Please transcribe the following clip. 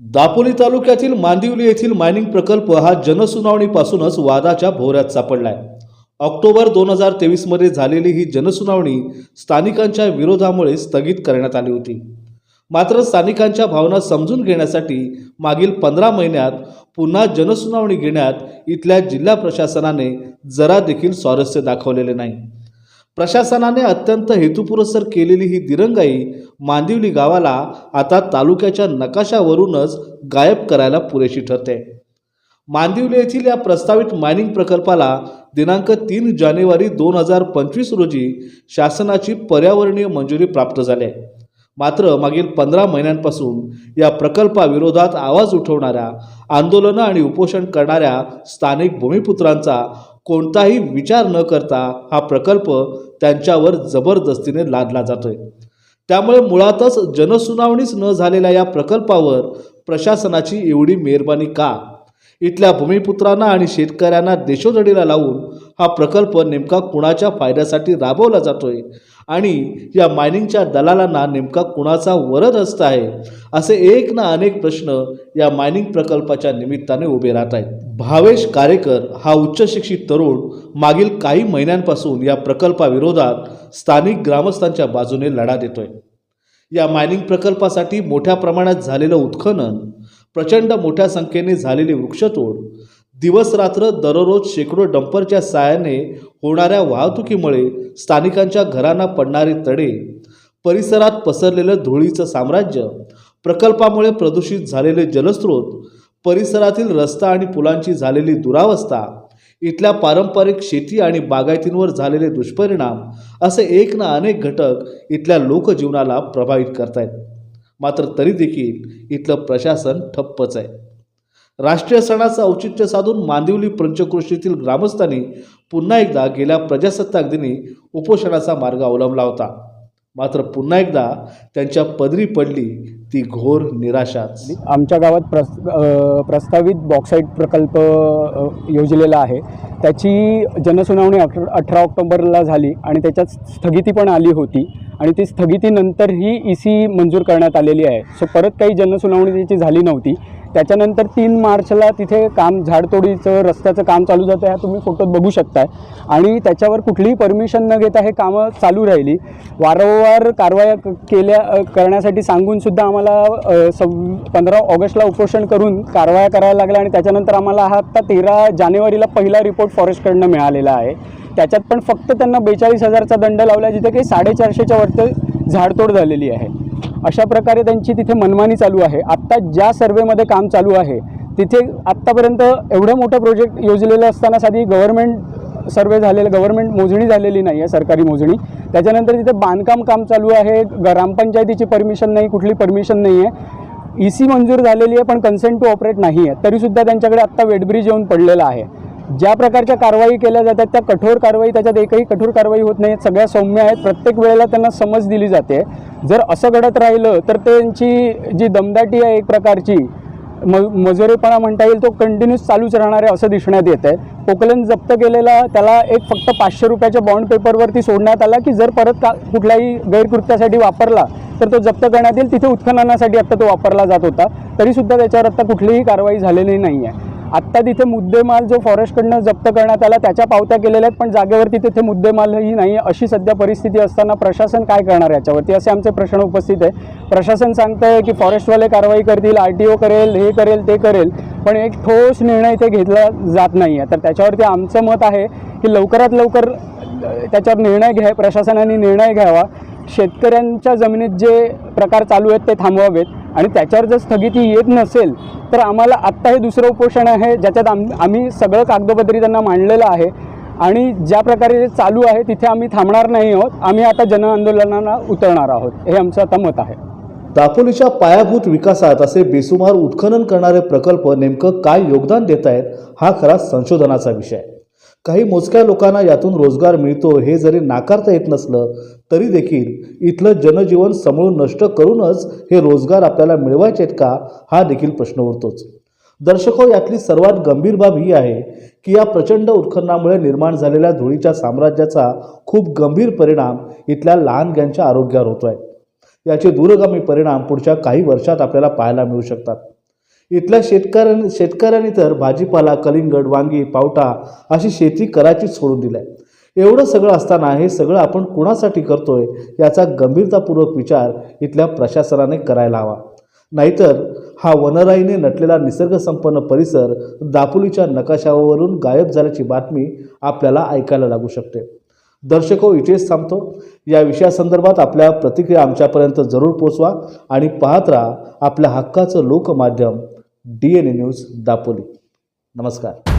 दापोली तालुक्यातील मांदिवली येथील मायनिंग प्रकल्प हा जनसुनावणीपासूनच वादाच्या भोवऱ्यात सापडलाय. ऑक्टोबर दोन हजार तेवीसमध्ये झालेली ही जनसुनावणी स्थानिकांच्या विरोधामुळे स्थगित करण्यात आली होती. मात्र स्थानिकांच्या भावना समजून घेण्यासाठी मागील पंधरा महिन्यात पुन्हा जनसुनावणी घेण्यात इथल्या जिल्हा प्रशासनाने जरा देखील स्वारस्य दाखवलेले नाही. प्रशासनाने अत्यंत हेतुपुरस्सर केलेली ही दिरंगाई मांदिवली गावाला आता तालुक्याच्या नकाशावरूनच गायब करायला पुरेशी ठरते. मांदिवली येथील या प्रस्तावित मायनिंग प्रकल्पाला दिनांक तीन जानेवारी दोन हजार पंचवीस रोजी शासनाची पर्यावरणीय मंजुरी प्राप्त झाली. आहे मात्र मागील पंधरा महिन्यांपासून या प्रकल्पाविरोधात आवाज उठवणाऱ्या आंदोलनं आणि उपोषण करणाऱ्या स्थानिक भूमिपुत्रांचा कोणताही विचार न करता हा प्रकल्प त्यांच्यावर जबरदस्तीने लादला जातोय. त्यामुळे मुळातच जनसुनावणीच न झालेल्या या प्रकल्पावर प्रशासनाची एवढी मेहरबानी का? इथल्या भूमिपुत्रांना आणि शेतकऱ्यांना देशोधडीला लावून हा प्रकल्प नेमका कुणाच्या फायद्यासाठी राबवला जातोय? आणि या मायनिंगच्या दलालांना नेमका कुणाचा वरद हस्त आहे? असे एक ना अनेक प्रश्न या मायनिंग प्रकल्पाच्या निमित्ताने उभे राहत आहेत. भावेश कारेकर हा उच्च शिक्षित तरुण मागील काही महिन्यांपासून या प्रकल्पाविरोधात स्थानिक ग्रामस्थांच्या बाजूने लढा देतोय. या मायनिंग प्रकल्पासाठी मोठ्या प्रमाणात झालेलं उत्खनन प्रचंड मोठ्या संख्येने झालेली वृक्षतोड दिवस रात्र दररोज शेकडो डंपरच्या साहाय्याने होणाऱ्या वाहतुकीमुळे स्थानिकांच्या घरांना पडणारे तडे परिसरात पसरलेलं धुळीचं साम्राज्य प्रकल्पामुळे प्रदूषित झालेले जलस्रोत परिसरातील रस्ता आणि पुलांची झालेली दुरावस्था इथल्या पारंपरिक शेती आणि बागायतींवर झालेले दुष्परिणाम असे एक ना अनेक घटक इथल्या लोकजीवनाला प्रभावित करतायत. मात्र तरी देखील इथलं प्रशासन ठप्पच आहे. राष्ट्रीय सणाचं औचित्य साधून मांदिवली पंचकृषीतील ग्रामस्थांनी पुन्हा एकदा गेल्या प्रजासत्ताक दिनी उपोषणाचा मार्ग अवलंबला होता. मात्र पुन्हा एकदा त्यांच्या पदरी पडली ती घोर निराशा आमच्या गावात प्रस प्रस्तावित बॉक्साईट प्रकल्प योजलेला आहे. त्याची जनसुनावणी अठरा अठरा ऑक्टोबरला झाली आणि त्याच्यात स्थगिती पण आली होती. आणि ती स्थगितीनंतर ही ई सी मंजूर करण्यात आलेली आहे. सो परत काही जनसुनावणी त्याची झाली नव्हती. त्याच्यानंतर तीन मार्चला तिथे काम झाडतोडीचं रस्त्याचं काम चालू जातं ह्या तुम्ही फोटोत बघू शकताय. आणि त्याच्यावर कुठलीही परमिशन न घेता हे कामं चालू राहिली. वारंवार कारवाया केल्या करण्यासाठी सांगूनसुद्धा आम्हाला सव पंधरा ऑगस्टला उपोषण करून कारवाया करायला लागल्या आणि त्याच्यानंतर आम्हाला हा आत्ता तेरा जानेवारीला पहिला रिपोर्ट फॉरेस्टकडनं मिळालेला आहे. त्याच्यात पण फक्त त्यांना बेचाळीस हजारचा दंड लावला जिथे काही साडेचारशेच्या वरती झाडतोड झालेली आहे. अशा प्रकारे त्यांची तिथे मनमानी चालू आहे. आत्ता ज्या सर्वेमध्ये काम चालू आहे तिथे आत्तापर्यंत एवढं मोठं प्रोजेक्ट योजलेलं असताना साधी गव्हर्नमेंट सर्वे झालेलं गव्हर्नमेंट मोजणी झालेली नाही आहे सरकारी मोजणी. त्याच्यानंतर तिथे बांधकाम काम चालू आहे ग्रामपंचायतीची परमिशन नाही कुठली परमिशन नाही आहे ई सी मंजूर झालेली आहे पण कन्सेंट टू ऑपरेट नाही आहे तरीसुद्धा त्यांच्याकडे आत्ता वेटब्रिज येऊन पडलेला आहे. ज्या प्रकारच्या कारवाई केल्या जातात त्या कठोर कारवाई त्याच्यात एकही कठोर कारवाई होत नाही. सगळ्या सौम्य आहेत. प्रत्येक वेळेला त्यांना समज दिली जाते. जर असं घडत राहिलं तर त्यांची जी दमदाटी आहे एक प्रकारची म मजुरीपणा म्हणता येईल तो कंटिन्यूस चालूच राहणार आहे असं दिसण्यात येत आहे. पोकलन जप्त केलेला त्याला एक फक्त पाचशे रुपयाच्या बॉन्ड पेपरवरती सोडण्यात आला की जर परत का कुठल्याही गैरकृत्यासाठी वापरला तर तो जप्त करण्यात येईल. तिथे उत्खननासाठी आत्ता तो वापरला जात होता. तरीसुद्धा त्याच्यावर आत्ता कुठलीही कारवाई झालेली नाही आहे आत्ता तिथे मुद्देमाल जो फॉरेस्टकडनं जप्त करण्यात आला त्याच्या पावत्या केलेल्या आहेत पण जागेवरती तिथे मुद्देमालही नाही. आहे अशी सध्या परिस्थिती असताना प्रशासन काय करणार याच्यावरती? असे आमचे प्रश्न उपस्थित आहे प्रशासन सांगतं आहे की फॉरेस्टवाले कारवाई करतील आर टी ओ करेल हे करेल ते करेल पण एक ठोस निर्णय इथे घेतला जात नाही आहे तर त्याच्यावरती आमचं मत आहे की लवकरात लवकर त्याच्यावर निर्णय घ्या प्रशासनाने निर्णय घ्यावा. शेतकऱ्यांच्या जमिनीत जे प्रकार चालू आहेत ते थांबवावेत. आणि त्याच्यावर जर स्थगिती येत नसेल तर आम्हाला आत्ता हे दुसरं उपोषण आहे ज्याच्यात आम आम्ही सगळं कागदपत्री त्यांना मांडलेलं आहे. आणि ज्या प्रकारे चालू आहे तिथे आम्ही थांबणार नाही आहोत. आम्ही आता जनआंदोलनाला उतरणार आहोत. हे आमचं आता मत आहे. दापोलीच्या पायाभूत विकासात असे बेसुमार उत्खनन करणारे प्रकल्प नेमकं काय योगदान देत आहेत हा खरा संशोधनाचा विषय आहे. काही मोजक्या लोकांना यातून रोजगार मिळतो हे जरी नाकारता येत नसलं तरी देखील इथलं जनजीवन समूळ नष्ट करूनच हे रोजगार आपल्याला मिळवायचे आहेत का हा देखील प्रश्न उरतोच. दर्शको यातली सर्वात गंभीर बाब ही आहे की या प्रचंड उत्खननामुळे निर्माण झालेल्या धुळीच्या साम्राज्याचा खूप गंभीर परिणाम इथल्या लहानग्यांच्या आरोग्यावर होतोय. याचे दूरगामी परिणाम पुढच्या काही वर्षात आपल्याला पाहायला मिळू शकतात. इथल्या शेतकऱ्यां शेतकऱ्यांनी तर भाजीपाला कलिंगड वांगी पावटा अशी शेती करायचीच सोडून दिली आहे एवढं सगळं असताना हे सगळं आपण कुणासाठी करतोय याचा गंभीरतापूर्वक विचार इथल्या प्रशासनाने करायला हवा. नाहीतर हा वनराईने नटलेला निसर्गसंपन्न परिसर दापोलीच्या नकाशावरून गायब झाल्याची बातमी आपल्याला ऐकायला लागू शकते. दर्शको इथेच थांबतो. या विषयासंदर्भात आपल्या प्रतिक्रिया आमच्यापर्यंत जरूर पोचवा आणि पाहत राहा आपल्या हक्काचं लोकमाध्यम D N A news Dapoli. नमस्कार.